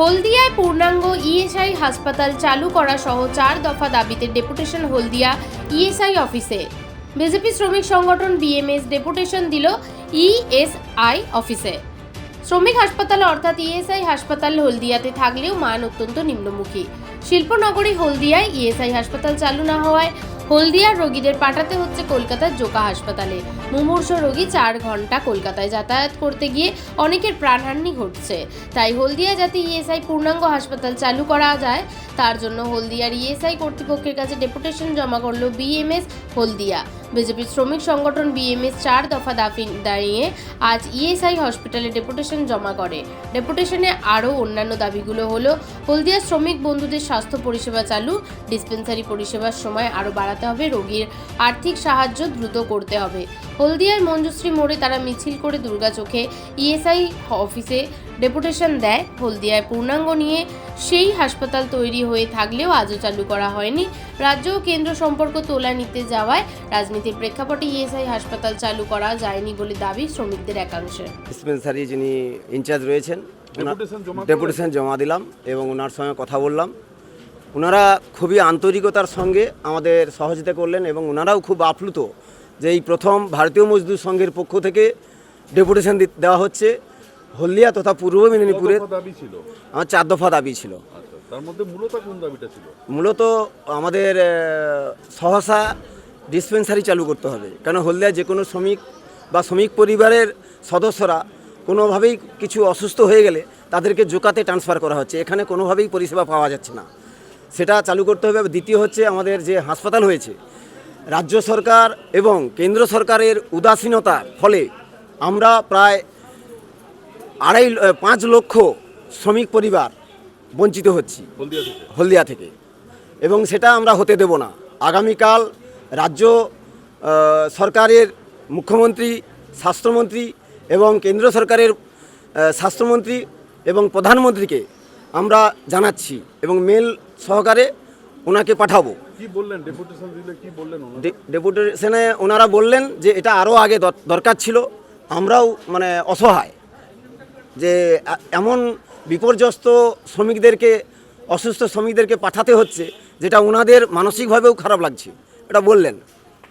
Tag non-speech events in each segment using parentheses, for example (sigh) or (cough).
হলদিয়ায় পূর্ণাঙ্গ ইএসআই হাসপাতাল চালু করা সহ চার দফা দাবিতে ডেপুটেশন হলদিয়া ইএসআই অফিসে। বিজেপি শ্রমিক সংগঠন বিএমএস ডেপুটেশন দিল ইএসআই অফিসে। শ্রমিক হাসপাতাল অর্থাৎ ইএসআই হাসপাতাল হলদিয়াতে থাকলেও মান অত্যন্ত নিম্নমুখী। শিল্পনগরী হলদিয়ায় ইএসআই হাসপাতাল চালু না হওয়ায় হলদিয়ার রোগীদের পাঠাতে হচ্ছে কলকাতার জোকা হাসপাতালে। মুমূর্ষ রোগী চার ঘণ্টা কলকাতায় যাতায়াত করতে গিয়ে অনেকের প্রাণহানি ঘটছে। তাই হলদিয়া যাতে ইএসআই পূর্ণাঙ্গ হাসপাতাল চালু করা যায়। তার জন্য হলদিয়ার ইএসআই কর্তৃপক্ষের কাছে ডেপুটেশন জমা করল বিএমএস হলদিয়া। বিজেপি শ্রমিক সংগঠন বিএমএস চার দফা দাবি দাঁড়িয়ে আজ ইএসআই হসপিটালে ডেপুটেশন জমা করে। ডেপুটেশনে আরও অন্যান্য দাবিগুলো হলো, হলদিয়া শ্রমিক বন্ধুদের স্বাস্থ্য পরিষেবা চালু, ডিসপেন্সারি পরিষেবার সময় আরও বাড়াতে হবে, রোগীর আর্থিক সাহায্য দ্রুত করতে হবে। হলদিয়ার মঞ্জুশ্রী মোড়ে তারা মিছিল করে দুর্গা চোখে ইএসআই অফিসে ডেপুটেশন দেয়। হলদিয়ায় পূর্ণাঙ্গ নিয়ে সেই হাসপাতাল তৈরি হয়ে থাকলেও আজও চালু করা হয়নি। রাজ্য ও কেন্দ্র সম্পর্ক তোলা নিতে যাওয়ায় রাজনীতির প্রেক্ষাপটে ইএসআই হাসপাতাল চালু করা যায়নি বলে দাবি শ্রমিকদের একাংশের ডিসপেন্সারি যিনি ইনচার্জ রয়েছেন ডেপুটেশন জমা দিলাম এবং ওনার সঙ্গে কথা বললাম। ওনারা খুবই আন্তরিকতার সঙ্গে আমাদের সহযোগিতা করলেন এবং ওনারাও খুব আপ্লুত যে এই প্রথম ভারতীয় মজদুর সংঘের পক্ষ থেকে ডেপুটেশন দেওয়া হচ্ছে হলদিয়া তথা পূর্ব দাবি ছিল? আমার চার দফা দাবি ছিল। আচ্ছা তার মধ্যে মূলত কোন দাবিটা ছিল? মূলত আমাদের সহসা ডিসপেন্সারি চালু করতে হবে। কেন হলদিয়া যে কোনো শ্রমিক বা শ্রমিক পরিবারের সদস্যরা কোনোভাবেই কিছু অসুস্থ হয়ে গেলে তাদেরকে জোকাতে ট্রান্সফার করা হচ্ছে। এখানে কোনোভাবেই পরিষেবা পাওয়া যাচ্ছে না। সেটা চালু করতে হবে। দ্বিতীয় হচ্ছে আমাদের যে হাসপাতাল হয়েছে রাজ্য সরকার এবং কেন্দ্র সরকারের উদাসীনতার ফলে আমরা প্রায় আড়াই পাঁচ লক্ষ শ্রমিক পরিবার বঞ্চিত হচ্ছি হলদিয়া থেকে? এবং সেটা আমরা হতে দেব না। আগামীকাল রাজ্য সরকারের মুখ্যমন্ত্রী স্বাস্থ্যমন্ত্রী এবং কেন্দ্র সরকারের স্বাস্থ্যমন্ত্রী এবং প্রধানমন্ত্রীকে আমরা জানাচ্ছি এবং মেল সহকারে ওনাকে পাঠাবো। কি বললেন? ডেপুটেশন দিলে কি বললেন ওনারা ডেপুটেশনে ওনারা বললেন যে এটা আরও আগে দর- দরকার ছিল। আমরাও মানে অসহায়। যে এমন বিপর্যস্ত শ্রমিকদেরকে অসুস্থ শ্রমিকদেরকে পাঠাতে হচ্ছে যেটা ওনাদের মানসিকভাবেও খারাপ লাগছে। এটা বললেন।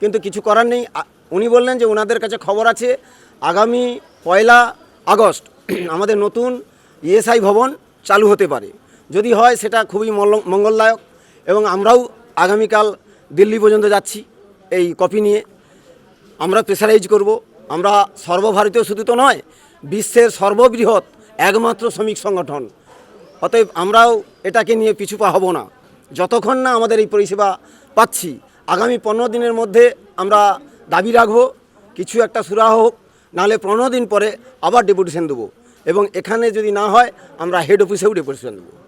কিন্তু কিছু করার নেই। উনি বললেন যে ওনাদের কাছে খবর আছে আগামী পয়লা আগস্ট (clears throat) আমাদের নতুন ইএসআই ভবন চালু হতে পারে। যদি হয় সেটা খুবই মঙ্গলদায়ক। এবং আমরাও আগামীকাল দিল্লি পর্যন্ত যাচ্ছি এই কপি নিয়ে। আমরা প্রেসারাইজ করব। আমরা সর্বভারতীয় শুধু তো নয়, বিশ্বের সর্ববৃহৎ একমাত্র শ্রমিক সংগঠন। অতএব আমরাও এটাকে নিয়ে পিছুপা হব না। যতক্ষণ না আমাদের এই পরিষেবা পাচ্ছি, আগামী পনেরো দিনের মধ্যে আমরা দাবি রাখব, কিছু একটা সুরাহ হোক, নাহলে পনেরো দিন পরে আবার ডেপুটেশন দেবো। এবং এখানে যদি না হয়, আমরা হেড অফিসেও ডেপুটেশন দেবো।